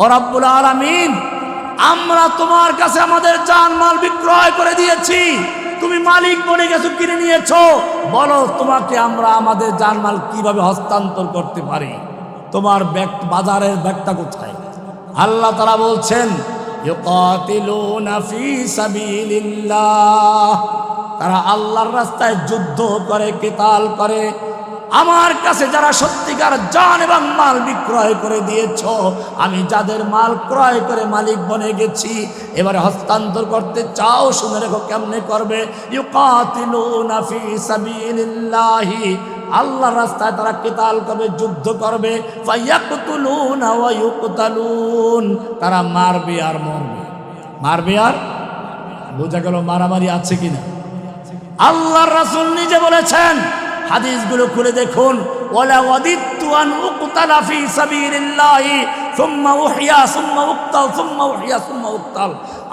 ও রাব্বুল আলামিন, আমরা তোমার কাছে আমাদের জানমাল বিক্রয় করে দিয়েছি। তুমি মালিক বনে গেছো, কিনে নিয়েছ। বলো, তোমাকে আমরা আমাদের জানমাল কীভাবে হস্তান্তর করতে পারি? তোমার বাজারের ব্যাগটা কোথায়? আল্লাহ তারা বলছেন তারা আল্লাহর রাস্তায় যুদ্ধ করে, কেতাল করে আমার কাছে যারা সত্যিকার জান এবং মাল বিক্রয় করে দিয়েছ, আমি যাদের মাল ক্রয় করে মালিক বনে গেছি, এবারে হস্তান্তর করতে চাও, শুনে রেখো কেমনে করবে? আল্লাহর রাস্তায় তারা কেতাল করবে যুদ্ধ করবে? তারা মারবে আর মরবে। মারবে আর? বোঝা গেল মারামারি আছে কিনা? আল্লাহর রাসূল নিজে বলেছেন হাদিসগুলো খুলে দেখুন। ওয়ালা ওয়াদিতু আন উকতালা ফি সাবিলিল্লাহি, সুম্মা উহিয়া, সুম্মা উকতাল, সুম্মা উহিয়া, সুম্মা উকতাল।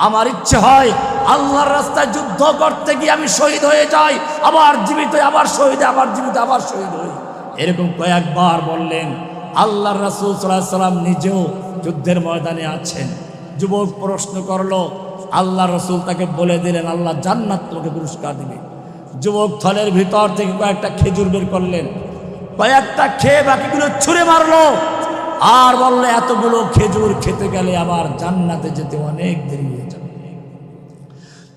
আমার ইচ্ছে হয় আল্লাহর রাস্তায় যুদ্ধ করতে গিয়ে আমি শহীদ হয়ে যাই, আবার জীবিত আবার শহীদ, আবার জীবিত আবার শহীদ হই। এরকম কয়েকবার বললেন, আল্লাহর রাসূল আলাইহি সাল্লাম নিজেও যুদ্ধের ময়দানে আছেন। যুবক প্রশ্ন করল আল্লাহ রসুল তাকে বলে দিলেন, আল্লাহ জান্নাত তোমাকে পুরস্কার দিবে। যুবক থলের ভিতর থেকে কয়েকটা খেজুর বের করলেন। কয়েকটা খেয়ে বাকিগুলো ছুঁড়ে মারলো। আর বলল, এতগুলো খেজুর খেতে গেলে আবার জান্নাতে যেতে অনেক দেরি হয়ে যাবে।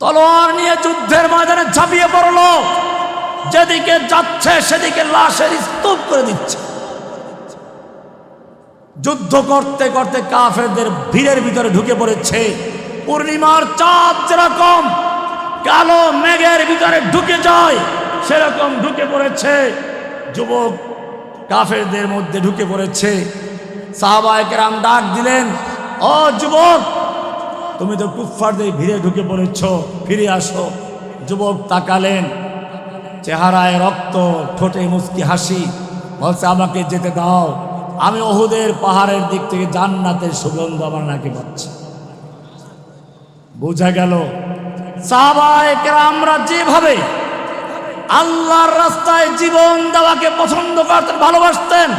তলোয়ার নিয়ে যুদ্ধের ময়দানে ঝাঁপিয়ে পড়ল। যেদিকে যাচ্ছে, সেদিকে লাশের স্তূপ করে দিচ্ছে। যুদ্ধ করতে করতে কাফেরদের ভিড়ের ভিতরে ঢুকে পড়েছে। পূর্ণিমার চাঁদ যেরকম কালো মেঘের ভিতরে ঢুকে যায়, সেরকম ঢুকে পড়েছে, যুবক কাফেরদের মধ্যে ঢুকে পড়েছে। সাহাবায়কেরাম ডাক দিলেন, ও যুবক, তুমি তো কুফফারদের ভিড়ে ঢুকে পড়েছ, ফিরে আসো। যুবক তাকালেন, চেহারায় রক্ত, ঠোঁটে মুচকি হাসি, বলছে, আমাকে যেতে দাও, আমি ওহুদের পাহাড়ের দিক থেকে জান্নাতের সুগন্ধ আমার নাকি পাচ্ছি। বোঝা গেল আমরা যেভাবে আল্লাহর রাস্তায় জীবন দেওয়াকে পছন্দ করতেন, ভালোবাসতেন,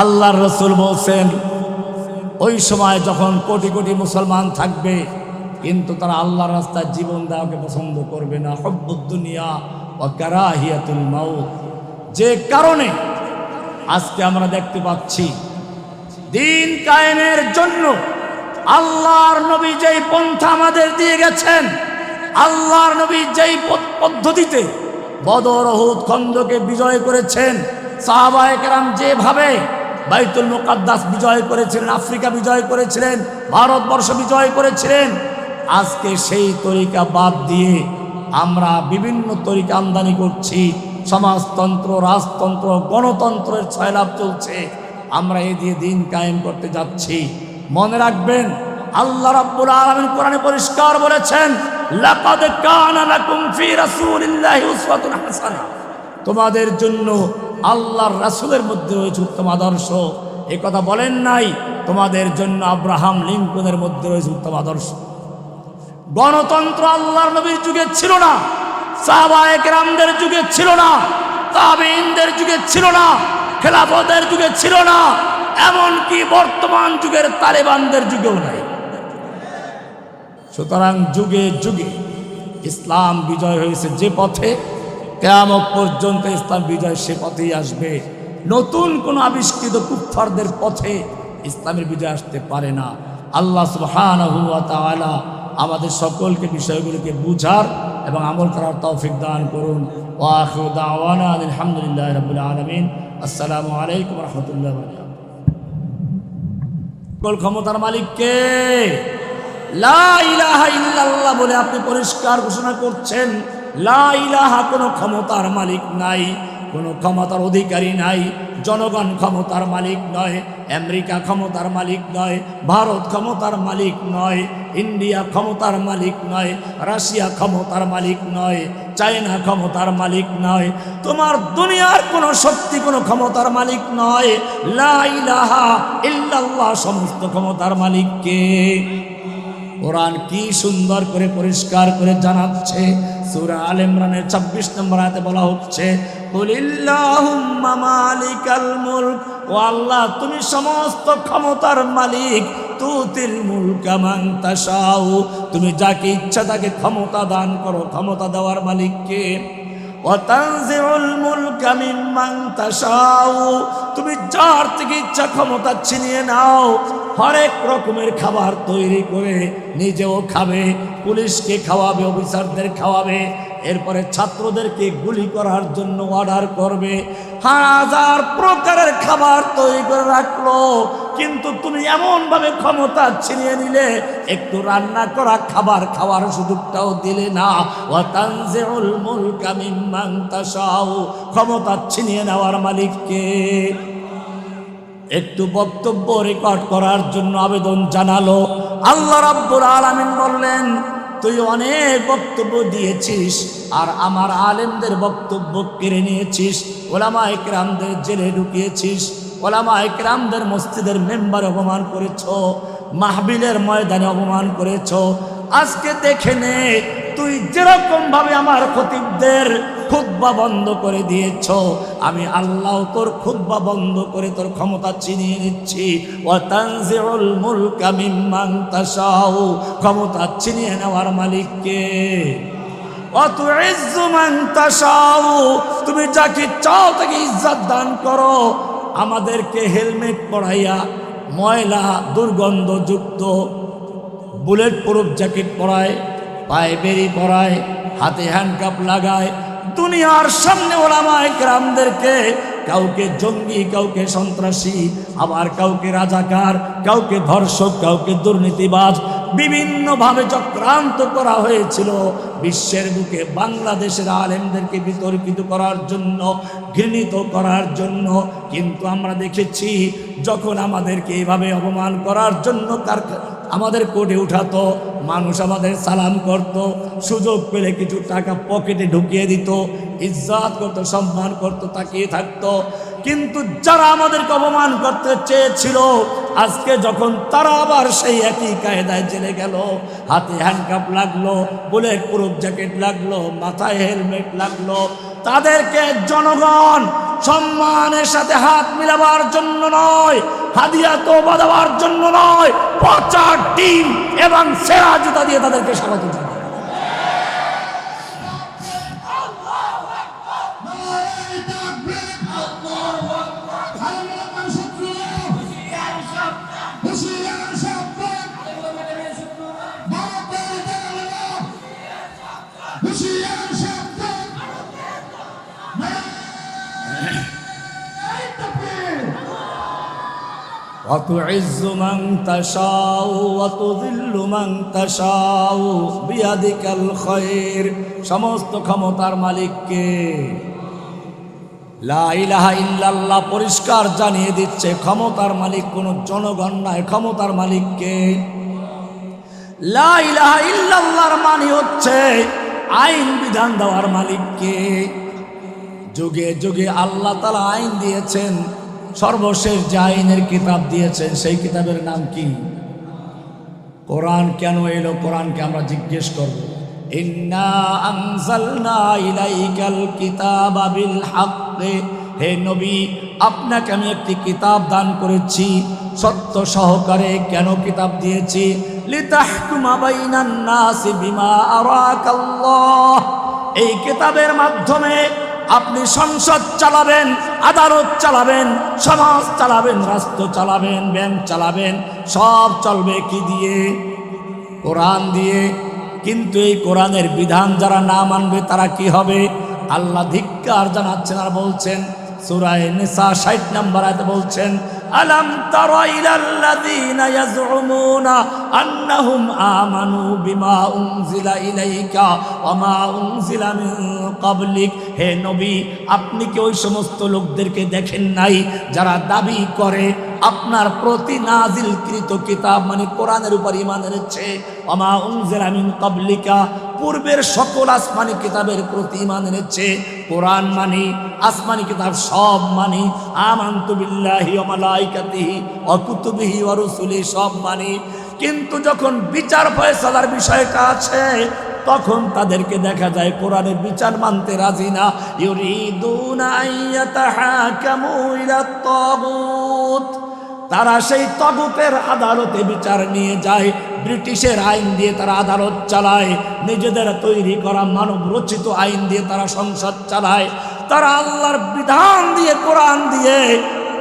আল্লাহর রসুল বলছেন, ওই সময় যখন কোটি কোটি মুসলমান থাকবে, কিন্তু তারা আল্লাহর রাস্তায় জীবন দেওয়াকে পছন্দ করবে না। হব্বুদ্দুনিয়া ও কারাহিয়াতুল মাউত। যে কারণে আজকে আমরা দেখতে পাচ্ছি, দিন কায়েমের জন্য আল্লাহর নবী যেই পন্থা আমাদের দিয়ে গেছেন, আল্লাহর নবী যেই পদ- পদ্ধতিতে বদর অহুদ খন্দকে বিজয় করেছেন সাহাবায়কেরাম যেভাবে বাইতুল মুকাদ্দাস বিজয় করেছিলেন, আফ্রিকা বিজয় করেছিলেন, ভারতবর্ষ বিজয় করেছিলেন, আজকে সেই তরিকা বাদ দিয়ে আমরা বিভিন্ন তরিকা আমদানি করছি। সমাজতন্ত্র, রাজতন্ত্র, গণতন্ত্রের ছয়লাভ চলছে। আমরা এ দিয়ে দিন কায়েম করতে যাচ্ছি। মনে রাখবেন, আল্লাহ রাব্বুল আলামিন কোরআনে পরিষ্কার বলেছেন, লাকাদ কানা লাকুম ফি রাসূলিল্লাহি উসওয়াতুন হাসানা। তোমাদের জন্য আল্লাহর রাসূলের মধ্যে রয়েছে উত্তম আদর্শ। এ কথা বলেন নাই, তোমাদের জন্য আব্রাহাম লিঙ্কনের মধ্যে রয়েছে উত্তম আদর্শ। গণতন্ত্র আল্লাহর নবীর যুগে ছিল না সাহাবায়করামদের যুগে ছিল না তাবেইনদের যুগে ছিল না খেলাফতের যুগে ছিল না এমনকি বর্তমান যুগের তালেবানদের যুগেও নাই। সুতরাং যুগে যুগে ইসলাম বিজয় হয়েছে যে পথে, কেয়ামত পর্যন্ত ইসলাম বিজয় সে পথেই আসবে। নতুন কোন আবিষ্কৃত কুফফারদের পথে ইসলামের বিজয় আসতে পারে না। আল্লাহ ওয়া আমাদের সকলকে বিষয়গুলোকে বুঝার এবং আমল করার তৌফিক দান করুন। আলহামদুলিল্লাহি আসসালামু আলাইকুম রাহমাতুল্লাহি সকল ক্ষমতার মালিক কে? লা ইলাহা ইল্লাল্লাহ বলে আপনি পরিষ্কার ঘোষণা করছেন, লা ইলাহা কোনো ক্ষমতার মালিক নাই। কোনো ক্ষমতার অধিকারী নাই। জনগণ ক্ষমতার মালিক নয়, আমেরিকা ক্ষমতার মালিক নয়, ভারত ক্ষমতার মালিক নয়, ইন্ডিয়া ক্ষমতার মালিক নয়, রাশিয়া ক্ষমতার মালিক নয়, চায়না ক্ষমতার মালিক নয়। তোমার দুনিয়ার কোনো শক্তি কোনো ক্ষমতার মালিক নয়। লা ইলাহা ইল্লাল্লাহ, সমস্ত ক্ষমতার মালিক কে কোরআন কি সুন্দর করে পরিষ্কার করে জানাচ্ছে। সূরা আল ইমরানের 26 নম্বর আয়াতে বলা হচ্ছে ও আল্লাহ, তুমি সমস্ত ক্ষমতার মালিক, তুতিল মুলকা মান তাশাউ। তুমি যাকে ইচ্ছা তাকে ক্ষমতা দান করো, ক্ষমতা দেওয়ার মালিককে। তুমি যার থেকে ইচ্ছা ক্ষমতা ছিনিয়ে নাও, হরেক রকমের খাবার তৈরি করে নিজেও খাবে, পুলিশকে খাওয়াবে, অফিসারদের খাওয়াবে এরপরে ছাত্রদেরকে গুলি করার জন্য অর্ডার করবে। হাজার প্রকারের খাবার তৈরি করে রাখল। কিন্তু তুমি এমনভাবে ক্ষমতা ছিনিয়ে নিলে, একটু রান্না করা খাবার খাওয়ার সুযোগটাও দিলে না। ক্ষমতা ছিনিয়ে নেওয়ার মালিককে একটু বক্তব্য রেকর্ড করার জন্য আবেদন জানালো। আল্লাহ রাব্বুল আলামিন বললেন তুই অনেক বক্তব্য দিয়েছিস আর আমার আলেমদের বক্তব্য কেড়ে নিয়েছিস, ওলামা একরামদের জেলে ঢুকিয়েছিস, ওলামা একরামদের মসজিদের মেম্বার অপমান করেছ, মাহবিলের ময়দানে অপমান করেছ। আজকে দেখে নে তুই যেরকম ভাবে আমার খতিবদের খুদ্া বন্ধ করে দিয়েছ, আমি আল্লাহ তোর খুদ্া বন্ধ করে তোর ক্ষমতা চিনিয়ে নিচ্ছি। ক্ষমতা চিনিয়ে নেওয়ার মালিককে তুমি যাকে চাও তাকে ইজ্জত দান করো। আমাদেরকে হেলমেট পরাইয়া ময়লা দুর্গন্ধযুক্ত বুলেট প্রুফ জ্যাকেট পরায়। পায়ে বেরি পড়ায়, হাতে হ্যান্ডকাপ লাগায়। দুনিয়ার সামনে ওলামায় গ্রামদেরকে কাউকে জঙ্গি, কাউকে সন্ত্রাসী, আবার কাউকে রাজাকার, কাউকে ধর্ষক, কাউকে দুর্নীতিবাজ, বিভিন্নভাবে চক্রান্ত করা হয়েছিল বিশ্বের বুকে বাংলাদেশের আলেমদেরকে বিতর্কিত করার জন্য, ঘৃণিত করার জন্য। কিন্তু আমরা দেখেছি, যখন আমাদেরকে এইভাবে অপমান করার জন্য কার আমাদের কোর্টে উঠাতো, মানুষ আমাদের সালাম করত, সুযোগ পেলে কিছু টাকা পকেটে ঢুকিয়ে দিত, ইজ্জাত করতো, সম্মান করতো, তাকিয়ে থাকতো। কিন্তু যারা আমাদেরকে অপমান করতে চেয়েছিল, আজকে যখন তারা আবার সেই একই কায়দায় জেলে গেল, হাতে হ্যান্ডকাপ লাগল বুলেট প্রুফ জ্যাকেট লাগল, মাথায় হেলমেট লাগল, তাদেরকে জনগণ সম্মানের সাথে হাত মিলাবার জন্য নয়, হাদিয়া তো দেওয়ার জন্য নয়, পচা ডিম এবং সেরা জুতা দিয়ে তাদেরকে স্বাগত وتعز من تشاء وتذل من تشاء بيدك الخير সমস্ত ক্ষমতার মালিককে লা ইলাহা ইল্লাল্লাহ পরিষ্কার জানিয়ে দিচ্ছে ক্ষমতার মালিক কোন জনগণ নয় ক্ষমতার মালিককে লা ইলাহা ইল্লাল্লাহর মানে হচ্ছে আইন বিধান দেওয়ার মালিককে যুগে যুগে আল্লাহ তালা আইন দিয়েছেন সর্বশেষ যে আইনের কিতাব দিয়েছেন, সেই কিতাবের নাম কি? কোরআন কেন এলো? কোরআনকে আমরা জিজ্ঞেস করব। হে নবী, আপনাকে আমি একটি কিতাব দান করেছি সত্য সহকারে কেন কিতাব দিয়েছি? এই কিতাবের মাধ্যমে আপনি সংসদ চালাবেন, আদালত চালাবেন, সমাজ চালাবেন, রাষ্ট্র চালাবেন, ব্যাংক চালাবেন, সব চলবে কি দিয়ে? কোরআন দিয়ে। কিন্তু এই কোরআনের বিধান যারা না মানবে তারা কি হবে? আল্লাহ ধিক্কার জানাচ্ছেন আর বলছেন সুরায় নিসা ষাট নাম্বার আয়তে বলছেন, আলাম তারা ইলাল্লাযীনা ইয়াজউমুনা আন্নাহুম হে নবী, আপনি কি ওই সমস্ত লোকদেরকে দেখেন নাই যারা দাবি করে, আপনার প্রতি নাজিলকৃত কিতাব মানে কোরআনের উপর ইমান এনেছে ওয়া মা উনজিলা মিন পূর্বের সকল আসমানি কিতাবের প্রতি ইমান এনেছে। কোরআন মানি, আসমানি কিতাব সব মানি, আমান্তু বিল্লাহি ওয়া মালাইকাতিহি ওয়া কুতুবিহি সব মানি। কিন্তু যখন বিচার ফয়সালার বিষয়টা আছে, তখন তাদেরকে দেখা যায় কোরআনের বিচার মানতে রাজি না। ইউরিদুনা আইয়াতাহাকামু ইলা তাগুত। তারা সেই তগুতের আদালতে বিচার নিয়ে যায়। ব্রিটিশের আইন দিয়ে তারা আদালত চালায়। নিজেদের তৈরি করা মানব রচিত আইন দিয়ে তারা সংসদ চালায়। তারা আল্লাহর বিধান দিয়ে কোরআন দিয়ে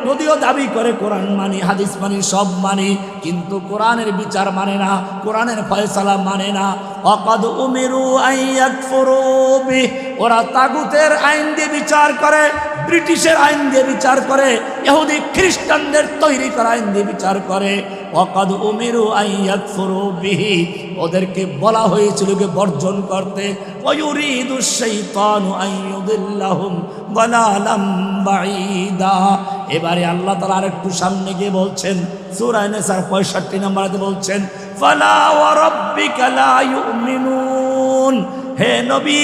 যদিও দাবি করে কোরআন মানি, হাদিস মানি, সব মানি, কিন্তু কোরআনের বিচার মানে না, কোরআনের ফয়সালা মানে না। অকদ উমিরু আইয়াকফুরুবি ওরা তাগুতের আইন দিয়ে বিচার করে, ব্রিটিশের আইন দিয়ে বিচার করে, ইহুদি খ্রিস্টানদের তৈরি করা আইন দিয়ে বিচার করে। অকদ উমিরু আইয়াকফুরুবিহি ওদেরকে বলা হয়েছিল যে বর্জন করতে। ওয়ুরিদু শাইতানু আইয়ুদিল্লাহুম দালালাম বাঈদা। এবারে আল্লাহ তাআলা আরেকটু সামনে গিয়ে বলছেন, সূরা নিসার 65 নম্বরে বলছেন, ফালা ওয়া রাব্বিকা লা ইউমিনুন। হে নবী,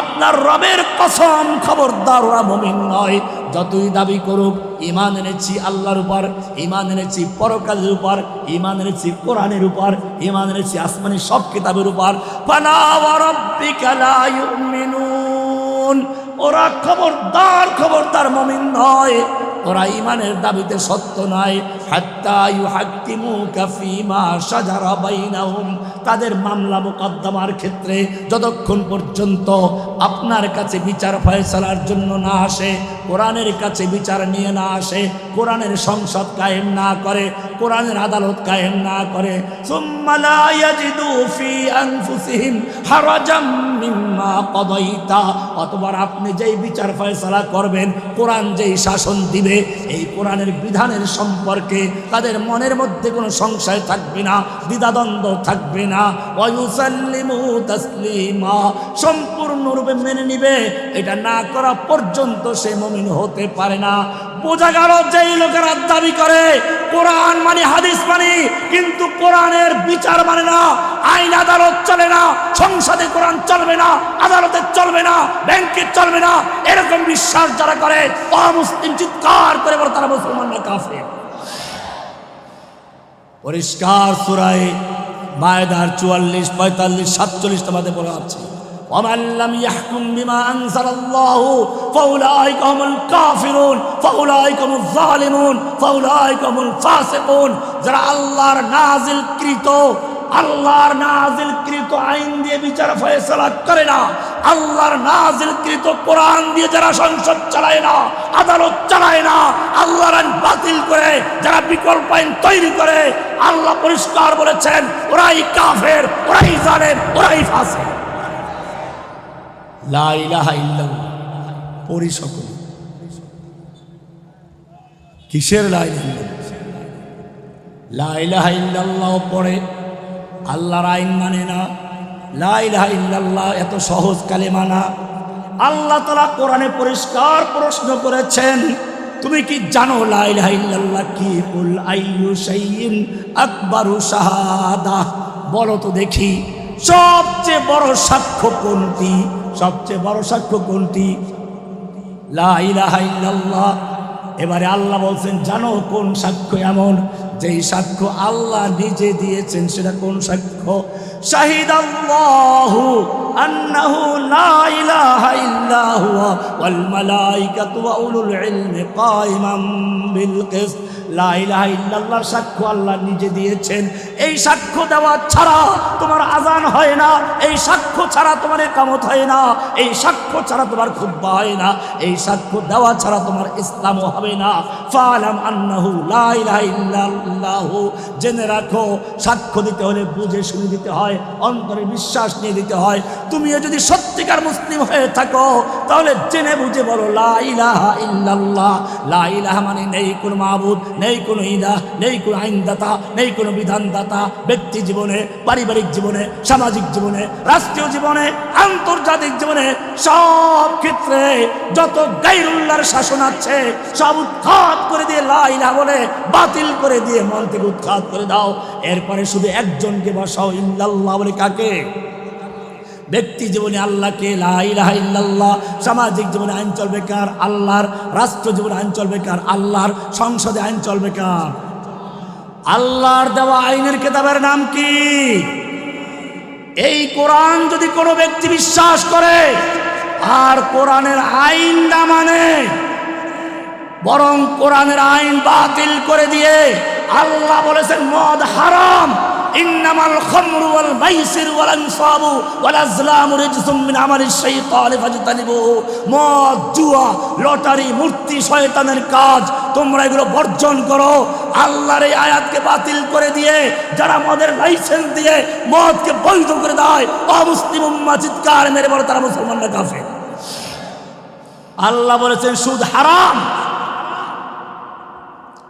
আপনার রবের কসম খবরদার ওরা মুমিন নয়। যতই দাবি করুক ইমান এনেছি আল্লাহর উপর ইমান এনেছি পরকালের উপর ইমান এনেছি কোরআনের উপর ইমান এনেছি আসমানি সব কিতাবের উপর ওরা খবরদার খবরদার মমিন নয়। ওরা ইমানের দাবিতে সত্য নয়। তাদের মামলা মোকদ্দমার ক্ষেত্রে যতক্ষণ পর্যন্ত আপনার কাছে বিচার ফয়সলার জন্য না আসে, কোরআনের কাছে বিচার নিয়ে না আসে, কোরআনের সংসদ কায়েম না করে কোরআনের আদালত কায়েম না করে অতবার আপনি যেই বিচার ফয়সালা করবেন, কোরআন যেই শাসন দিবে, এই কোরআনের বিধানের সম্পর্কে তাদের মনের মধ্যে কোনো সংশয় থাকবে না, দ্বিধাদ্বন্দ্ব থাকবে না। সম্পূর্ণরূপে মেনে নিবে, এটা না করা পর্যন্ত সে মমিন হতে পারে না। বোঝা গেল যেই লোকেরা দাবি করে, কোরআন মানে হাদিস মানে কিন্তু কোরআনের বিচার মানে না, আইন আদালত চলে না, সংসদে কোরআন চলবে না, আদালতে চলবে না, ব্যাংকে চলবে না, এরকম বিশ্বাস যারা করে, অমুসলিম চিৎকার করে বলে তারা মুসলমান না কাফে পরিষ্কার সুরায় মায়দার চুয়াল্লিশ, পঁয়তাল্লিশ সাতচল্লিশ তোমাদের বলা আছে। ومن لم يحكم بما أنزل الله فأولئك هم الكافرون فأولئك هم الظالمون فأولئك هم الفاسقون যারা আল্লাহর নাজিল কৃত আল্লাহর নাজিল কৃত আইন দিয়ে বিচার ফয়সালা করে না আল্লাহর নাজিল কৃত কোরআন দিয়ে যারা সংসদ চালায় না আদালত চালায় না আল্লাহর আইন বাতিল করে যারা বিকল্প আইন তৈরি করে আল্লাহ পরিষ্কার বলেছেন ওরাই কাফের ওরাই জালেম ওরাই ফাসে লা ইলাহা ইল্লাল্লাহ। পড়ি সকলে। কিসের লা ইলাহা ইল্লাল্লাহ? লা ইলাহা ইল্লাল্লাহ পড়ে। আল্লাহর আইন মানে না। লা ইলাহা ইল্লাল্লাহ এত সহজ কালেমা না। আল্লাহ তালা কোরআনে পরিষ্কার প্রশ্ন করেছেন, তুমি কি জানো লা ইলাহা ইল্লাল্লাহ কি? কুল আইয়ু শাইইন আকবারু শাহাদা। বলো তো দেখি, সবচেয়ে বড় সাক্ষ্য কোনটি? সবচেয়ে বড় সাক্ষ্য কোনটি? এবারে আল্লাহ বলছেন, জানো কোন সাক্ষ্য এমন? যেই সাক্ষ্য আল্লাহ নিজে দিয়েছেন, সেটা কোন সাক্ষ্য? শাহিদ আল্লাহু লা লা ইলাহা ইল্লাল্লাহর সাক্ষ্য আল্লাহ নিজে দিয়েছেন। এই সাক্ষ্য দেওয়া ছাড়া তোমার আজান হয় না। এই সাক্ষ্য ছাড়া তোমার কামত হয় না। এই সাক্ষ্য ছাড়া তোমার খুব্বা হয় না। এই সাক্ষ্য দেওয়া ছাড়া তোমার ইসলামও হবে না। ফালাম আন্নাহু লা ইলাহা জেনে রাখো, সাক্ষ্য দিতে হলে বুঝে শুনে দিতে হয়, অন্তরে বিশ্বাস নিয়ে দিতে হয়। তুমিও যদি সত্যিকার মুসলিম হয়ে থাকো, তাহলে জেনে বুঝে বলো, লা ইলাহা ইল্লাল্লাহ। লা ইলাহা মানে নেই, কোনো মাবুদ নেই কোনো ইলাহ নেই কোনো আইনদাতা, নেই কোনো বিধানদাতা ব্যক্তি জীবনে, পারিবারিক জীবনে, সামাজিক জীবনে, রাষ্ট্রীয় জীবনে, আন্তর্জাতিক জীবনে, সব ক্ষেত্রে যত গাইরুল্লাহর শাসন আছে, সব উৎখাত করে দিয়ে লা ইলাহা বলে, বাতিল করে দিয়ে মন থেকে উৎখাত করে দাও। এরপরে শুধু একজনকে বসাও, ইল্লাল্লাহ বলে কাকে? ব্যক্তি জীবনে আল্লাহকে ইল্লাল্লাহ, সামাজিক জীবনে আইন চলবে কার? আল্লাহর। রাষ্ট্র জীবনে আইন চলবে কার? আল্লাহর। সংসদে আইন চলবে কার? আল্লাহর দেওয়া আইনের কেতাবের নাম কি? এই কোরআন যদি কোনো ব্যক্তি বিশ্বাস করে, আর কোরআনের আইন না মানে বরং কোরআনের আইন বাতিল করে দিয়ে আল্লাহ বলেছেন, মদ হারাম। ইন্নামাল খামরু ওয়াল মাইসির ওয়াল আনসাবু ওয়াল আজলামু রিজসুম মিন আমালিশ শাইতানি ফাজতানিবুহু মদ, জুয়া, লটারি, মূর্তি, শয়তানের কাজ, তোমরা এগুলো বর্জন করো। আল্লাহর এই আয়াতকে বাতিল করে দিয়ে, যারা মদের লাইসেন্স দিয়ে মদকে বৈধ করে দেয়, অমুসলিম উম্মাহ চিৎকার মেরে বলে তারা মুসলমানরা কাফের। আল্লাহ বলেছেন, সুদ হারাম।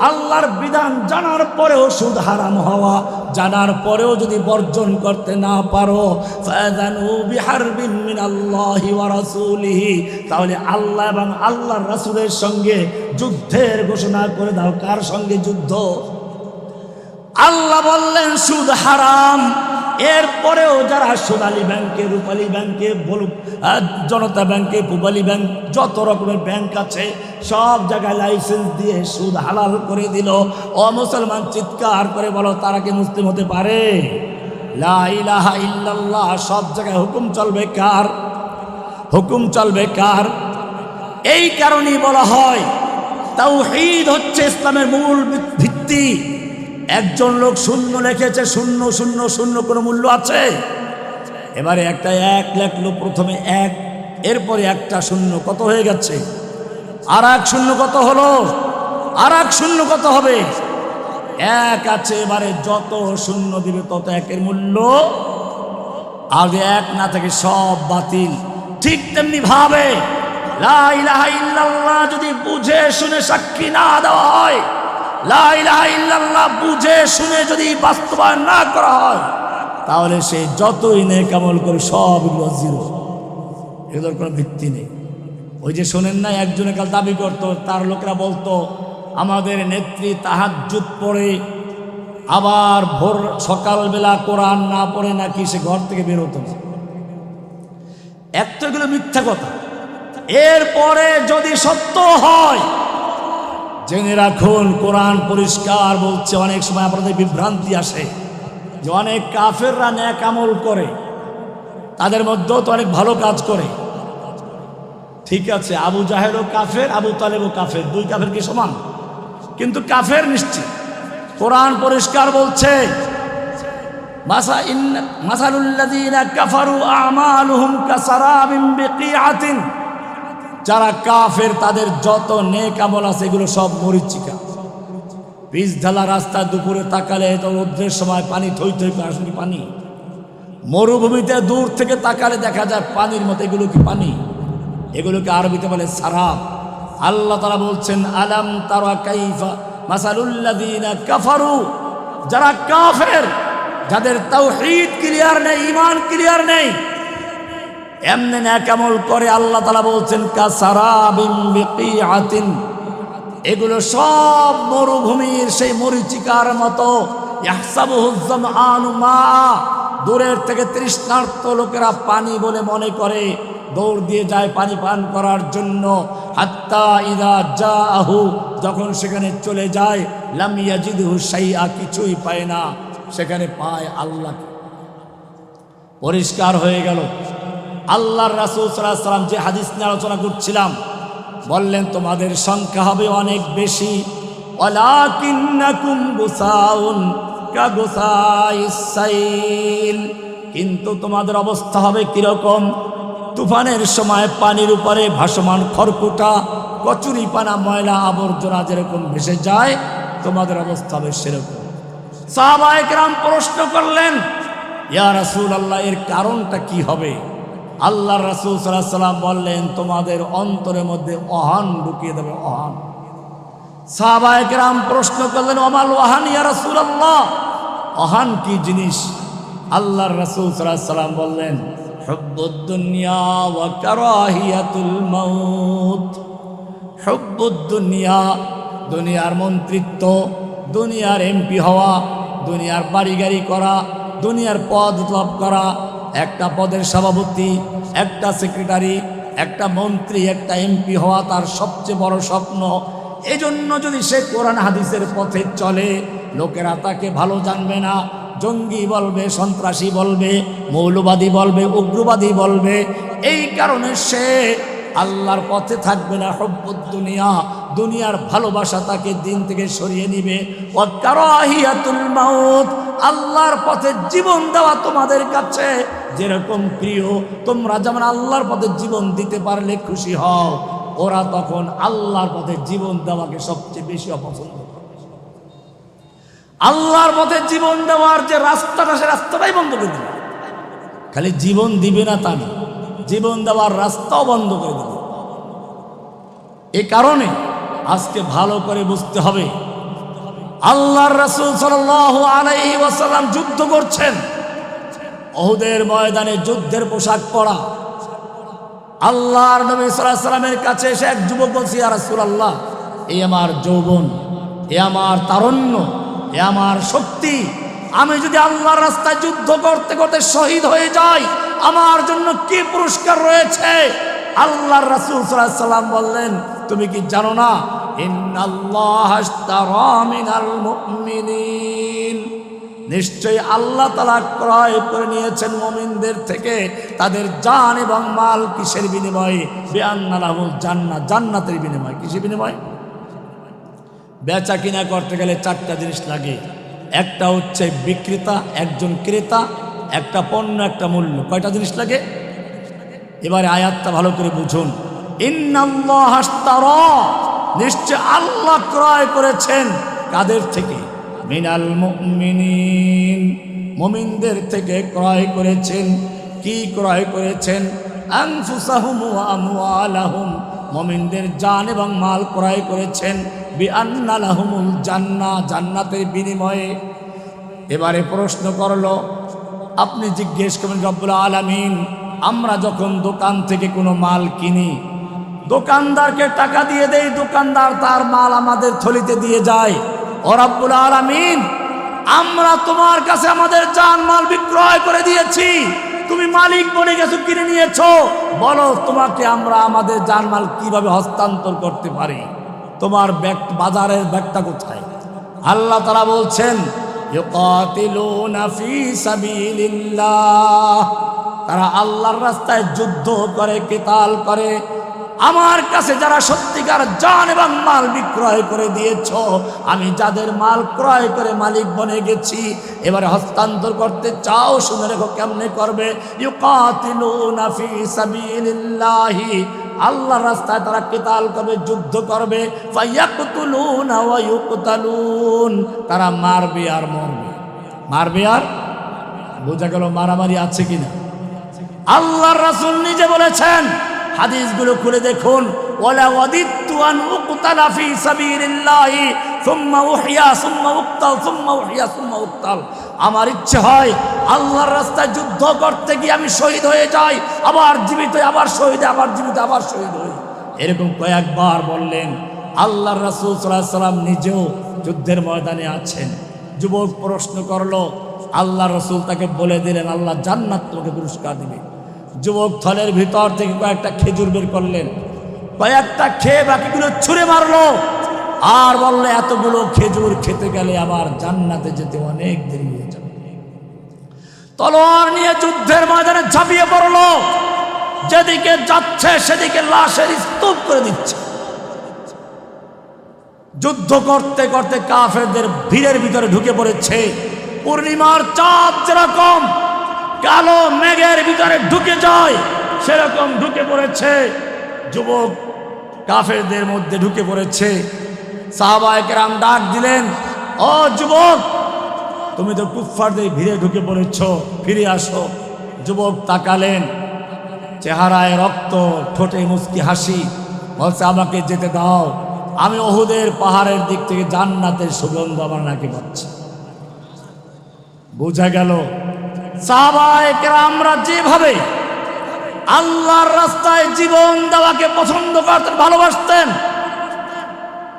আল্লাহর বিধান জানার পরেও সুদ হারাম হওয়া, জানার পরেও যদি বর্জন করতে না পারো তাহলে আল্লাহ এবং আল্লাহর রাসুলের সঙ্গে যুদ্ধের ঘোষণা করে দাও। কার সঙ্গে যুদ্ধ? আল্লাহ বললেন, সুদ হারাম। এরপরেও যারা সোনালী ব্যাংকে, রূপালী ব্যাংকে বলুক জনতা ব্যাংকে পূবালী ব্যাংক, যত রকমের ব্যাংক আছে, সব জায়গায় লাইসেন্স দিয়ে সুদ হালাল করে দিল। ও মুসলমান চিৎকার করে বলো, তারা কি মুসলিম হতে পারে? ইল্লাল্লাহ, সব জায়গায় হুকুম চলবে কার? হুকুম চলবে কার? এই কারণেই বলা হয়, তাওহীদ হচ্ছে ইসলামের মূল ভিত্তি। একজন লোক শূন্য লিখেছে, শূন্য শূন্য শূন্য কোনো মূল্য আছে? এবারে একটা এক লেখলো, প্রথমে এক, এরপরে একটা শূন্য, কত হয়ে গেছে? আর এক শূন্য কত হলো? আর এক শূন্য কত হবে? এক আছে, এবারে যত শূন্য দিবে তত একের মূল্য। আগে এক না থাকে, সব বাতিল। ঠিক তেমনি ভাবে যদি বুঝে, শুনে সাক্ষী না দেওয়া হয় লা ইলাহা ইল্লাল্লাহ বুঝে শুনে যদি বাস্তবায়ন না করা হয়, তাহলে সে যতই নেক আমল করে সবগুলো জিরো এগুলোর কোনো ভিত্তি নেই। ওই যে শোনেন না একজনে কাল দাবি করতো, তার লোকেরা বলতো, আমাদের নেত্রী তাহাজ্জুদ পড়ে, আবার ভোর সকালবেলা কোরআন না পড়ে নাকি সে ঘর থেকে বেরোতো না। এগুলো মিথ্যা কথা। এরপরে যদি সত্য হয় জেনে রাখুন, কোরআন পরিষ্কার বলছে, অনেক সময় আপনাদের বিভ্রান্তি আসে যে অনেক কাফেররা ন্যাক আমল করে, তাদের মধ্যেও তো অনেক ভালো কাজ করে। ঠিক আছে, আবু জাহেরও কাফের, আবু তালেবও কাফের, দুই কাফের কি সমান? কিন্তু কাফের নিশ্চিত। কোরআন পরিষ্কার বলছে, মাসা ইন মাসালুল্লাযীনা কাফারু আমালুহুম কাসারাবিন বিকিআতিন যারা কাফের, তাদের যত নেক আমল আছে, এগুলো সব মরিচিকা বীজ ঢালা রাস্তা দুপুরে তাকালে রৌদ্রের সময় পানি থই থই করে পানি? মরুভূমিতে দূর থেকে তাকালে দেখা যায় পানির মতো, এগুলো কি পানি? এগুলোকে আরবিতে বলে সারাব আল্লাহ তারা বলছেন, আলাম তারা কাইফা মাসালুল্লাযীনা কাফারু? যারা কাফের, যাদের তাওহীদ ক্লিয়ার নেই ইমান ক্লিয়ার নেই এমনি ন্যাকামল করে আল্লাহ তালা বলছেন কাসারাবিম বিকিআতিন এগুলো সব মরুভূমির সেই মরিচিকার মতো দূরের থেকে তৃষ্ণার্থ লোকেরা পানি বলে মনে করে, দৌড় দিয়ে যায় পানি পান করার জন্য। হাত্তা ইদা যা আহু যখন সেখানে চলে যায়, লাম ইয়াজিদহু শাইআ, কিছুই পায় না। সেখানে পায় আল্লাহ পরিষ্কার হয়ে গেল। আল্লাহর রাসুল সাল্লাহ সাল্লাম যে হাদিস নিয়ে আলোচনা করছিলাম, বললেন, তোমাদের সংখ্যা হবে অনেক বেশি। কিন্তু তোমাদের অবস্থা হবে কীরকম? তুফানের সময় পানির উপরে ভাসমান খড়কুটা, কচুরি পানা, ময়লা আবর্জনা যেরকম ভেসে যায়, তোমাদের অবস্থা হবে সেরকম। সাহাবায়করাম প্রশ্ন করলেন, ইয়া রাসূল আল্লাহ এর কারণটা কি হবে? আল্লাহ রাসূল সাল্লাল্লাহু সাল্লাম বললেন, তোমাদের অন্তরের মধ্যে অহান ঢুকিয়ে দেবে, অহান। সাহাবায়করাম প্রশ্ন করলেন অমাল ওয়াহান ইয়া রাসূল আল্লাহ অহান কি জিনিস? আল্লাহর রাসূল সাল্লাল্লাহু সাল্লাম বললেন দুনিয়ার মন্ত্রিত্ব, দুনিয়ার এমপি হওয়া, দুনিয়ার বাড়ি করা, দুনিয়ার পদ লাভ করা একটা পদের সভাপতি, একটা সেক্রেটারি, একটা মন্ত্রী, একটা এমপি হওয়া তার সবচেয়ে বড় স্বপ্ন। এজন্য যদি সে কোরআন হাদিসের পথে চলে, লোকেরা তাকে ভালো জানবে না। জঙ্গি বলবে, সন্ত্রাসী বলবে, মৌলবাদী বলবে, উগ্রবাদী বলবে। এই কারণে সে আল্লাহর পথে থাকবে না হব্বত দুনিয়া। দুনিয়ার ভালোবাসা তাকে দিন থেকে সরিয়ে নিবে। আল্লাহর পথে জীবন দেওয়া তোমাদের কাছে। যেরকম প্রিয়, তোমরা যেমন আল্লাহর পথে জীবন দিতে পারলে খুশি হও, ওরা তখন আল্লাহর পথে জীবন দেওয়াকে সবচেয়ে বেশি অপছন্দ করে। আল্লাহর পথে জীবন দেওয়ার যে রাস্তাটা, সে রাস্তাটাই বন্ধ করে দিবে। খালি জীবন দিবে না তা না, জীবন দেওয়ার রাস্তাও বন্ধ করে দেবে। এ কারণে আজকে ভালো করে বুঝতে হবে, আল্লাহর রাসূল সাল্লাল্লাহু আলাইহি ওয়াসাল্লাম যুদ্ধ করছেন। অহুদের ময়দানে যুদ্ধের পোশাক পরা। আল্লাহর নবী সাল্লামের কাছে এসে এক যুবক বলছি, ইয়া রাসূলুল্লাহ এই আমার যৌবন, এ আমার তারণ্য, এ আমার শক্তি। আমি যদি আল্লাহর রাস্তায় যুদ্ধ করতে করতে শহীদ হয়ে যাই, আমার জন্য কি পুরস্কার রয়েছে? আল্লাহর রাসূল সাল্লাম বললেন, তুমি কি জানো না? ইন্নাল্লাহ মিনাল নিশ্চয়ই আল্লাহ তালা ক্রয় করে নিয়েছেন মমিনদের থেকে তাদের জান এবং মাল কিসের বিনিময়ে? বেআনালাহুল জান্নাত জান্নাতের বিনিময়। কিসের বিনিময়? বেচা কিনা করতে গেলে চারটা জিনিস লাগে। একটা হচ্ছে বিক্রেতা, একজন ক্রেতা, একটা পণ্য, একটা মূল্য। কয়টা জিনিস লাগে? এবারে আয়াতটা ভালো করে বুঝুন। ইন্নাল্লাহ নিশ্চয় আল্লাহ ক্রয় করেছেন কাদের থেকে? মিনাল মুমিনিন। মুমিনদের থেকে ক্রয় করেছেন। কি ক্রয় করেছেন? আনফুসাহুম ওয়া আমওয়ালাহুম। মুমিনদের জান এবং মাল ক্রয় করেছেন। বিআন্না লাহুমুল জান্নাহ জান্নাতের বিনিময়ে। এবারে প্রশ্ন করল, আপনি জিজ্ঞেস করবেন, রব্বুল আলামিন, আমরা যখন দোকান থেকে কোনো মাল কিনি, দোকানদারকে টাকা দিয়ে দেই, দোকানদার তার মাল আমাদের থলিতে দিয়ে যায়। ও রব্বুল আলামিন, আমরা তোমার কাছে আমাদের জান মাল বিক্রয় করে দিয়েছি। তুমি মালিক বনে গেছো, কিনে নিয়েছো। বলো, তোমাকে আমরা আমাদের জানমাল কীভাবে হস্তান্তর করতে পারি? তোমার বাজারের ব্যাগটা কোথায়? আল্লাহ তারা বলছেন তারা আল্লাহর রাস্তায় যুদ্ধ করে, কেতাল করে আমার কাছে যারা সত্যিকার জান এবং মাল বিক্রয় করে দিয়েছ, আমি যাদের মাল ক্রয় করে মালিক বনে গেছি, এবারে হস্তান্তর করতে চাও, শুনে রেখো কেমনে করবে? আল্লাহর রাস্তায় তারা কেতাল করবে, যুদ্ধ করবে। তারা মারবে আর মরবে। মারবে আর? বোঝা গেল মারামারি আছে কিনা? আল্লাহর রাসুল নিজে বলেছেন হাদিসগুলো খুলে দেখুন। ওয়ালা ওয়াদিতু আন উকতালা ফি সাবিলিল্লাহি, সুম্মা উহইয়া সুম্মা উকতাল, সুম্মা উহইয়া সুম্মা উকতাল। আমার ইচ্ছে হয় আল্লাহর রাস্তায় যুদ্ধ করতে গিয়ে আমি শহীদ হয়ে যাই, আবার জীবিত আবার শহীদ আবার জীবিত আবার শহীদ হই। এরকম কয়েকবার বললেন, আল্লাহর রাসূল আলাইহি সাল্লাম নিজেও যুদ্ধের ময়দানে আছেন। যুবক প্রশ্ন করল আল্লাহ রসুল তাকে বলে দিলেন, আল্লাহ জান্নাত তোমাকে পুরস্কার দিবে। যুবক থলের ভিতর থেকে কয়েকটা খেজুর বের করলেন। কয়েকটা খেয়ে বাকিগুলো ছুঁড়ে মারলো। আর বললে, এতগুলো খেজুর খেতে গেলে আবার জান্নাতে যেতে অনেক দেরি হয়ে যাবে। তলোয়ার নিয়ে যুদ্ধের ময়দানে ঝাঁপিয়ে পড়ল। যেদিকে যাচ্ছে, সেদিকে লাশের স্তূপ করে দিচ্ছে। যুদ্ধ করতে করতে কাফেরদের ভিড়ের ভিতরে ঢুকে পড়েছে। পূর্ণিমার চাঁদ যেরকম কালো মেঘের ভিতরে ঢুকে যায়, সেরকম ঢুকে পড়েছে, যুবক কাফেরদের মধ্যে ঢুকে পড়েছে। সাহাবায়কেরাম ডাক দিলেন, ও যুবক, তুমি তো কুফফারদের ভিড়ে ঢুকে পড়েছ, ফিরে আসো। যুবক তাকালেন, চেহারায় রক্ত, ঠোঁটে মুচকি হাসি, বলছে, আমাকে যেতে দাও, আমি ওহুদের পাহাড়ের দিক থেকে জান্নাতের সুগন্ধ আমার নাকি পাচ্ছি। বোঝা গেল সাহাবায়করা যেভাবে আল্লাহর রাস্তায় জীবন দেওয়াকে পছন্দ করতেন, ভালোবাসতেন,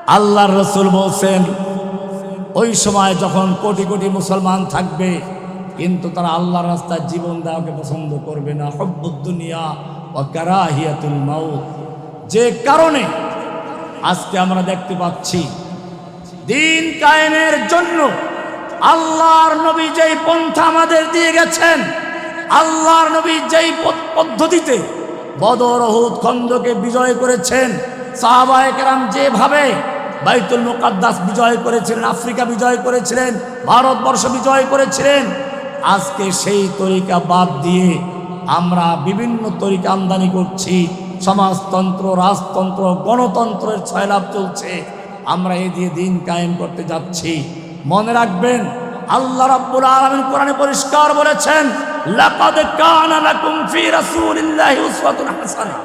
আল্লাহর রসুল বলছেন, ওই সময় যখন কোটি কোটি মুসলমান থাকবে, কিন্তু তারা আল্লাহর রাস্তায় জীবন দেওয়াকে পছন্দ করবে না। হব্বুদ্দুনিয়া ও কারাহিয়াতুল মাউত। যে কারণে আজকে আমরা দেখতে পাচ্ছি, দিন কায়েমের জন্য আল্লাহর নবী যেই পন্থা আমাদের দিয়ে গেছেন, আল্লাহর নবী যেই পদ- পদ্ধতিতে বদর অহুদ খন্দকে বিজয় করেছেন সাহাবায়কেরাম যেভাবে বাইতুল মুকাদ্দাস বিজয় করেছিলেন, আফ্রিকা বিজয় করেছিলেন, ভারতবর্ষ বিজয় করেছিলেন, আজকে সেই তরিকা বাদ দিয়ে আমরা বিভিন্ন তরিকা আমদানি করছি। সমাজতন্ত্র, রাজতন্ত্র, গণতন্ত্রের ছয়লাভ চলছে। আমরা এ দিয়ে দিন কায়েম করতে যাচ্ছি। মনে রাখবেন, আল্লাহ রাব্বুল আলামিন কোরআনে পরিষ্কার বলেছেন, লাকাদ কানা লাকুম ফি রাসূলিল্লাহি উসওয়াতুন হাসানাহ